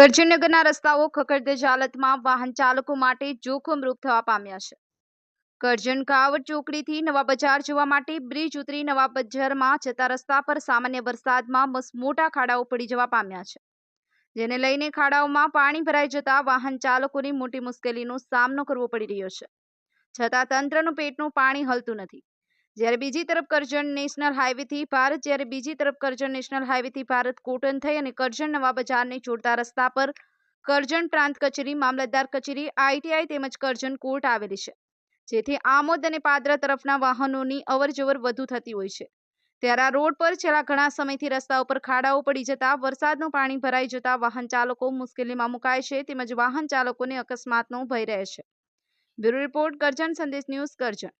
કરજણનગરના રસ્તાઓ ખખડધજ હાલતમાં વાહન ચાલકો માટે જોખમરૂપ થવા પામ્યા છે. કરજણ કાવડ ચોકડીથી નવા બજાર જવા માટે બ્રિજ ઉતરી નવા બજારમાં જતા રસ્તા પર સામાન્ય વરસાદમાં મોટા ખાડાઓ પડી જવા પામ્યા છે. જેને લઈને ખાડાઓમાં પાણી ભરાઈ જતા વાહન ચાલકોને મોટી મુશ્કેલીનો સામનો કરવો પડી રહ્યો છે. છતાં તંત્રનું પેટનું પાણી હલતું નથી. જ્યારે બીજી તરફ કરજણ નેશનલ હાઈવેથી ભારત, જ્યારે બીજી તરફ કરજણ નેશનલ હાઈવેથી ભારત કોટન થઈ અને કરજણ નવા બજારને જોડતા રસ્તા પર કરજણ પ્રાંત કચેરી, મામલતદાર કચેરી, આઈટીઆઈ તેમજ કરજણ કોર્ટ આવેલી છે, જેથી આમોદ અને પાદરા તરફના વાહનોની અવરજવર વધુ થતી હોય છે. ત્યારે આ રોડ પર છેલ્લા ઘણા સમયથી રસ્તા ઉપર ખાડાઓ પડી જતા, વરસાદનું પાણી ભરાઈ જતા વાહન ચાલકો મુશ્કેલીમાં મુકાય છે તેમજ વાહન ચાલકોને અકસ્માતનો ભય રહે છે. બ્યુરો રિપોર્ટ કરજણ સંદેશ ન્યૂઝ કરજણ.